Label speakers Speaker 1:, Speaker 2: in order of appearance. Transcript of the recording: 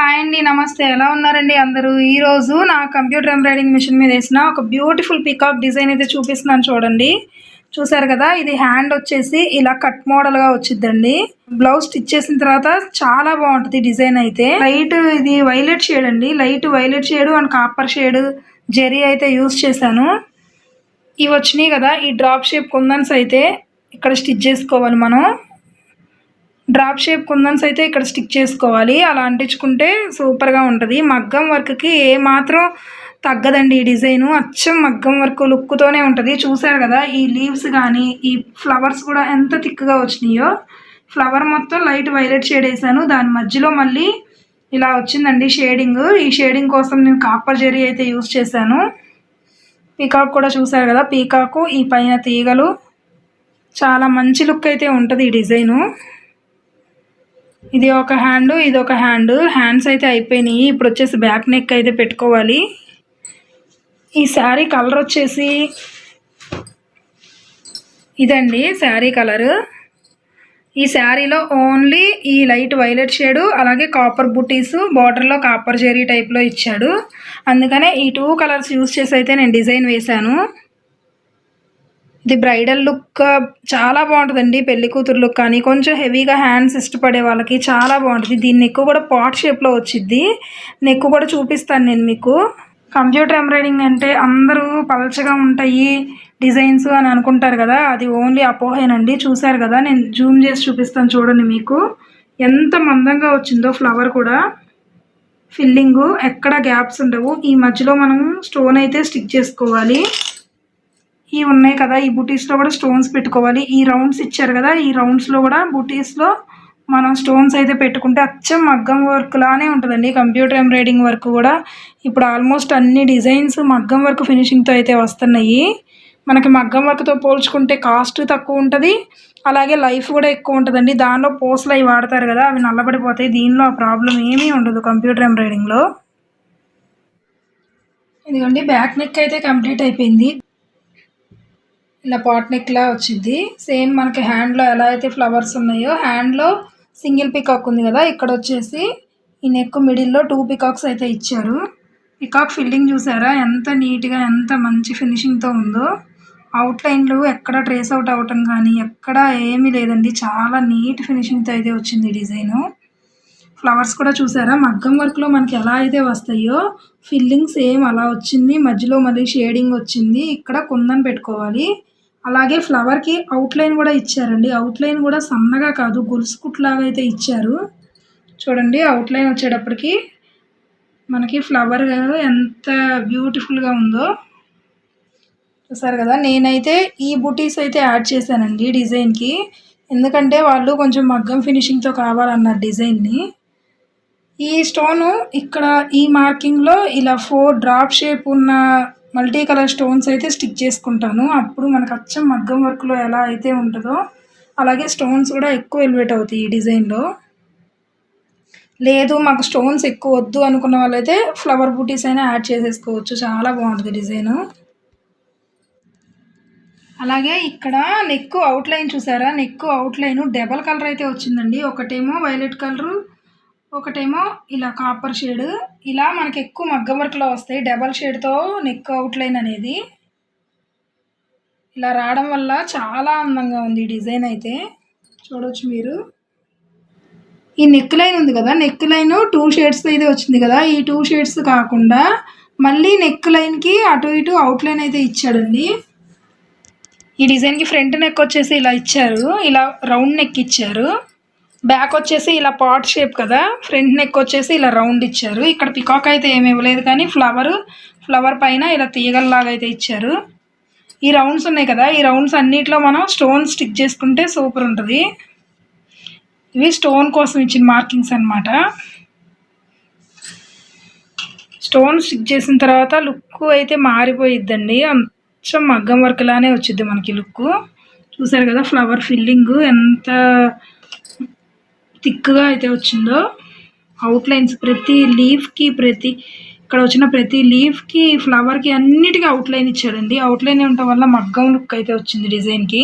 Speaker 1: Hi అండి నమస్తే. ఎలా ఉన్నారండి అందరూ? ఈరోజు నా కంప్యూటర్ ఎంబ్రాయిడింగ్ మిషన్ మీద వేసిన ఒక బ్యూటిఫుల్ పికాక్ డిజైన్ అయితే చూపిస్తున్నాను చూడండి. చూసారు కదా ఇది హ్యాండ్ వచ్చేసి ఇలా కట్ మోడల్గా వచ్చిందండి బ్లౌజ్ స్టిచ్ చేసిన తర్వాత చాలా బాగుంటుంది డిజైన్ అయితే. లైట్ ఇది వైలెట్ షేడ్ అండి. Light violet shade and copper shade zari అయితే యూస్ చేశాను. ఇవి వచ్చినాయి కదా ఈ డ్రాప్ షేప్ కుందన్స్ అయితే ఇక్కడ స్టిచ్ చేసుకోవాలి మనం. డ్రాప్ షేప్ కుందన్స్ అయితే ఇక్కడ స్టిక్ చేసుకోవాలి. అలా అంటించుకుంటే సూపర్గా ఉంటుంది. మగ్గం వర్క్కి ఏ మాత్రం తగ్గదండి ఈ డిజైను. అచ్చం మగ్గం వర్క్ లుక్తోనే ఉంటుంది. చూసారు కదా ఈ లీవ్స్ కానీ ఈ ఫ్లవర్స్ కూడా ఎంత థిక్గా వచ్చినాయో. ఫ్లవర్ మొత్తం లైట్ వైలెట్ షేడ్ వేసాను. దాని మధ్యలో మళ్ళీ ఇలా వచ్చిందండి షేడింగ్. ఈ షేడింగ్ కోసం నేను కాపర్ జెరీ అయితే యూస్ చేశాను. పీకాక్ కూడా చూసారు కదా పీకాకు ఈ పైన తీగలు. చాలా మంచి లుక్ అయితే ఉంటుంది ఈ డిజైను. ఇది ఒక హ్యాండ్ ఇది ఒక హ్యాండ్. హ్యాండ్స్ అయితే అయిపోయినాయి. ఇప్పుడు వచ్చేసి బ్యాక్ నెక్ అయితే పెట్టుకోవాలి. ఈ శారీ కలర్ వచ్చేసి ఇదండి శారీ కలరు. ఈ శారీలో ఓన్లీ ఈ లైట్ వైలెట్ షేడు అలాగే కాపర్ బుటీస్ బార్డర్లో కాపర్ జెరీ టైప్లో ఇచ్చాడు. అందుకనే ఈ టూ కలర్స్ యూస్ చేసి అయితే నేను డిజైన్ వేశాను. ఇది బ్రైడల్ లుక్ చాలా బాగుంటుందండి పెళ్ళి కూతురు లుక్ కానీ. కొంచెం హెవీగా హ్యాండ్స్ ఇష్టపడే వాళ్ళకి చాలా బాగుంటుంది. దీన్ని ఎక్కువ కూడా పాట్ షేప్లో వచ్చింది నెక్ కూడా చూపిస్తాను నేను మీకు. కంప్యూటర్ ఎంబ్రాయిడింగ్ అంటే అందరూ పలచగా ఉంటాయి డిజైన్స్ అని అనుకుంటారు కదా అది ఓన్లీ అపోహేనండి. చూశారు కదా నేను జూమ్ చేసి చూపిస్తాను చూడండి మీకు. ఎంత మందంగా వచ్చిందో ఫ్లవర్ కూడా. ఫిల్లింగు ఎక్కడ గ్యాప్స్ ఉండవు. ఈ మధ్యలో మనం స్టోన్ అయితే స్టిక్ చేసుకోవాలి. ఇవి ఉన్నాయి కదా ఈ బుటీస్లో కూడా స్టోన్స్ పెట్టుకోవాలి. ఈ రౌండ్స్ ఇచ్చారు కదా ఈ రౌండ్స్లో కూడా బుటీస్లో మనం స్టోన్స్ అయితే పెట్టుకుంటే అచ్చం మగ్గం వర్క్ లానే ఉంటుందండి. కంప్యూటర్ ఎంబ్రాయిడింగ్ వర్క్ కూడా. ఇప్పుడు ఆల్మోస్ట్ అన్ని డిజైన్స్ మగ్గం వర్క్ ఫినిషింగ్తో అయితే వస్తున్నాయి. మనకి మగ్గం వర్క్తో పోల్చుకుంటే కాస్ట్ తక్కువ ఉంటుంది. అలాగే లైఫ్ కూడా ఎక్కువ ఉంటుందండి. దానిలో పోస్ట్లు అవి వాడతారు కదా అవి నల్లబడిపోతాయి. దీనిలో ఆ ప్రాబ్లం ఏమీ ఉండదు కంప్యూటర్ ఎంబ్రాయిడింగ్లో ఇదిగోండి బ్యాక్ నెక్ అయితే కంప్లీట్ అయిపోయింది. ఇలా పాట్ నెక్లా వచ్చింది. సేమ్ మనకి హ్యాండ్లో ఎలా అయితే ఫ్లవర్స్ ఉన్నాయో హ్యాండ్లో సింగిల్ పికాక్ ఉంది కదా ఇక్కడ వచ్చేసి ఈ నెక్ మిడిల్లో టూ పికాక్స్ అయితే ఇచ్చారు. పికాక్ ఫిల్లింగ్ చూసారా? ఎంత నీట్గా ఎంత మంచి ఫినిషింగ్తో ఉందో. అవుట్లైన్లు ఎక్కడ ట్రేస్ అవుట్ అవ్వటం కానీ ఎక్కడ ఏమీ లేదండి. చాలా నీట్ ఫినిషింగ్తో అయితే వచ్చింది డిజైను. ఫ్లవర్స్ కూడా చూసారా? మగ్గం వర్క్లో మనకి ఎలా అయితే వస్తాయో ఫిల్లింగ్ సేమ్ అలా వచ్చింది. మధ్యలో మళ్ళీ షేడింగ్ వచ్చింది. ఇక్కడ కుందని పెట్టుకోవాలి. అలాగే ఫ్లవర్కి అవుట్లైన్ కూడా ఇచ్చారండి. అవుట్లైన్ కూడా సన్నగా కాదు గొలుసు కుట్లాగా అయితే ఇచ్చారు. చూడండి అవుట్లైన్ వచ్చేటప్పటికి మనకి ఫ్లవర్ ఎంత బ్యూటిఫుల్గా ఉందో. చూసారు కదా? నేనైతే ఈ బుటీస్ అయితే యాడ్ చేశానండి డిజైన్కి ఎందుకంటే వాళ్ళు కొంచెం మగ్గం ఫినిషింగ్తో కావాలన్నారు డిజైన్ని ఈ స్టోను ఇక్కడ ఈ మార్కింగ్లో ఇలా ఫోర్ డ్రాప్ షేప్ ఉన్న మల్టీ కలర్ స్టోన్స్ అయితే స్టిక్ చేసుకుంటాను. అప్పుడు మనకు అచ్చం మగ్గం వర్క్లో ఎలా అయితే ఉంటుందో అలాగే స్టోన్స్ కూడా ఎక్కువ ఎలివేట్ అవుతాయి ఈ డిజైన్లో. లేదు మాకు స్టోన్స్ ఎక్కువ వద్దు అనుకున్న వాళ్ళైతే ఫ్లవర్ బూటీస్ అయినా యాడ్ చేసేసుకోవచ్చు. చాలా బాగుంటుంది డిజైను. అలాగే ఇక్కడ నెక్ అవుట్లైన్ చూసారా? నెక్ అవుట్లైన్ డబల్ కలర్ అయితే వచ్చిందండి. ఒకటేమో వైలెట్ కలరు ఒకటేమో ఇలా కాపర్ షేడ్ ఇలా మనకి ఎక్కువ మగ్గం వర్క్లో వస్తాయి డబల్ షేడ్తో నెక్ అవుట్లైన్ అనేది. ఇలా రావడం వల్ల చాలా అందంగా ఉంది డిజైన్ అయితే. చూడవచ్చు మీరు. ఈ నెక్ లైన్ ఉంది కదా నెక్ లైన్ టూ షేడ్స్ అయితే వచ్చింది కదా ఈ టూ షేడ్స్ కాకుండా మళ్ళీ నెక్ లైన్కి అటు ఇటు అవుట్లైన్ అయితే ఇచ్చాడండి. ఈ డిజైన్కి ఫ్రంట్ నెక్ వచ్చేసి ఇలా ఇచ్చారు ఇలా రౌండ్ నెక్ ఇచ్చారు. బ్యాక్ వచ్చేసి ఇలా పాట్ షేప్ కదా ఫ్రంట్ నెక్ వచ్చేసి ఇలా రౌండ్ ఇచ్చారు. ఇక్కడ పికాక్ అయితే ఏమి ఇవ్వలేదు కానీ ఫ్లవర్ ఫ్లవర్ పైన ఇలా తీగల్లాగా అయితే ఇచ్చారు. ఈ రౌండ్స్ ఉన్నాయి కదా ఈ రౌండ్స్ అన్నిట్లో మనం స్టోన్ స్టిక్ చేసుకుంటే సూపర్ ఉంటుంది. ఇవి స్టోన్ కోసం ఇచ్చిన మార్కింగ్స్ అనమాట స్టోన్ స్టిక్ చేసిన తర్వాత లుక్ అయితే మారిపోయిద్దండి. అంచం మగ్గం వర్క్ లానే వచ్చింది మనకి లుక్. చూసారు కదా ఫ్లవర్ ఫిల్లింగ్ ఎంత థిక్గా అయితే వచ్చిందో అవుట్లైన్స్ ప్రతి లీఫ్కి ప్రతి ఇక్కడ వచ్చిన ప్రతి లీఫ్కి ఫ్లవర్కి అన్నిటికీ అవుట్లైన్ ఇచ్చారండి. అవుట్లైన్ ఉండటం వల్ల మగ్గం లుక్ అయితే వచ్చింది డిజైన్కి